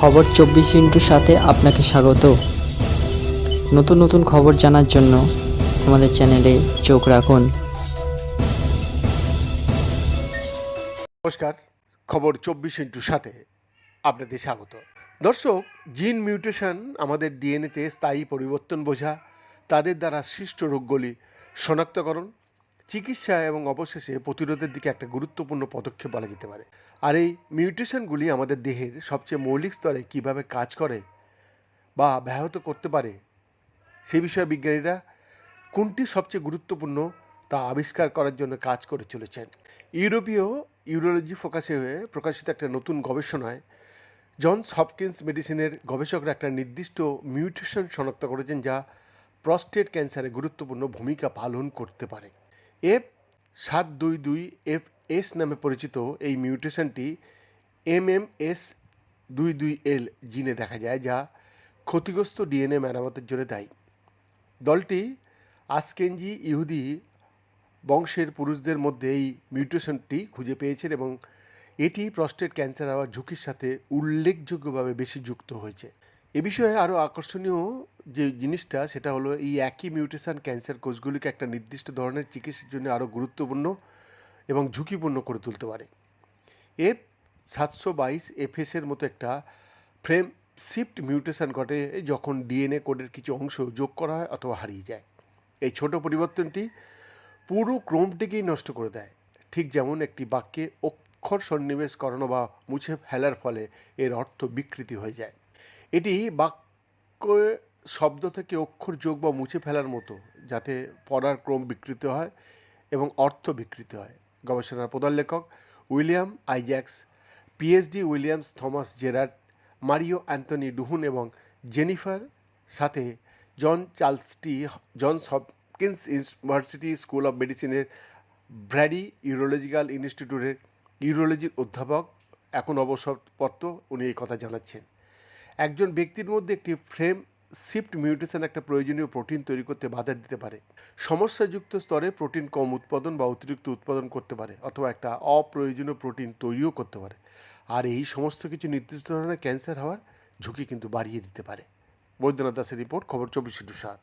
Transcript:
খবর চব্বিশ ইন্টুর সাথে আপনাকে স্বাগত। নতুন নতুন খবর জানার জন্য আমাদের চ্যানেলে চোখ রাখুন। নমস্কার, খবর চব্বিশ ইন্টুর সাথে আপনাদের স্বাগত। দর্শক, জিন মিউটেশন আমাদের ডিএনএতে স্থায়ী পরিবর্তন বোঝা, তাদের দ্বারা সৃষ্ট রোগগুলি শনাক্তকরণ চিকিৎসা এবং অবশেষে প্রতিরোধের দিকে একটা গুরুত্বপূর্ণ পদক্ষেপ বলা যেতে পারে। আর এই মিউটেশনগুলি আমাদের দেহের সবচেয়ে মৌলিক স্তরে কীভাবে কাজ করে বা ব্যাহত করতে পারে, সে বিষয়ে বিজ্ঞানীরা কোনটি সবচেয়ে গুরুত্বপূর্ণ তা আবিষ্কার করার জন্য কাজ করে চলেছেন। ইউরোপীয় ইউরোলজি ফোকাসে হয়ে প্রকাশিত একটা নতুন গবেষণায় জনস হপকিন্স মেডিসিনের গবেষকরা একটা নির্দিষ্ট মিউটেশন শনাক্ত করেছেন যা প্রস্টেট ক্যান্সারে গুরুত্বপূর্ণ ভূমিকা পালন করতে পারে। এফ সাত দুই দুই এফ এস নামে পরিচিত এই মিউটেশনটি এম এম এস দুই দুই এল জিনে দেখা যায়, যা ক্ষতিগ্রস্ত ডিএনএ মেরামতের জন্য দায়ী। দলটি আসকেনজি ইহুদি বংশের পুরুষদের মধ্যে এই মিউটেশনটি খুঁজে পেয়েছেন এবং এটি প্রস্টেট ক্যান্সার হওয়ার ঝুঁকির সাথে উল্লেখযোগ্যভাবে বেশি যুক্ত হয়েছে। এ বিষয়ে আরও আকর্ষণীয় যে জিনিসটা, সেটা হলো এই একই মিউটেশান ক্যান্সার কোষগুলিকে একটা নির্দিষ্ট ধরনের চিকিৎসার জন্য আরও গুরুত্বপূর্ণ এবং ঝুঁকিপূর্ণ করে তুলতে পারে। এফ সাতশো বাইশ এফএসের মতো একটা ফ্রেম শিফট মিউটেশন ঘটে যখন ডিএনএ কোডের কিছু অংশ যোগ করা হয় অথবা হারিয়ে যায়। এই ছোট পরিবর্তনটি পুরো ক্রমটিকেই নষ্ট করে দেয়। ঠিক যেমন একটি বাক্যে অক্ষর সন্নিবেশ করানো বা মুছে ফেলার ফলে এর অর্থ বিকৃতি হয়ে যায়। এটি বাক্য শব্দ থেকে অক্ষর যোগ বা মুছে ফেলার মতো, যাতে পড়ার ক্রম বিকৃত হয় এবং অর্থ বিকৃত হয়। গবেষণার প্রধান লেখক William Isaacs, PhD Williams, Thomas Gerard, Mario Anthony ডুহুন এবং জেনিফার সাথে John চার্লসটি Johns Hopkins University School of মেডিসিনের ব্র্যাডি ইউরোলজিক্যাল ইনস্টিটিউটের ইউরোলজির অধ্যাপক। এখন অবসরপ্রাপ্ত, উনি এই কথা জানাচ্ছেন। একজন ব্যক্তির মধ্যে একটি ফ্রেম শিফট মিউটেশন একটা প্রয়োজনীয় প্রোটিন তৈরি করতে বাধা দিতে পারে। সমস্যাযুক্ত স্তরে প্রোটিন কম উৎপাদন বা অতিরিক্ত উৎপাদন করতে পারে অথবা একটা অপ্রয়োজনীয় প্রোটিন তৈরিও করতে পারে। আর এই সমস্ত কিছু নির্দিষ্ট ধরনের ক্যান্সার হওয়ার ঝুঁকি কিন্তু বাড়িয়ে দিতে পারে। বৈদ্যনাথ দাসের রিপোর্ট, খবর চব্বিশে সাত।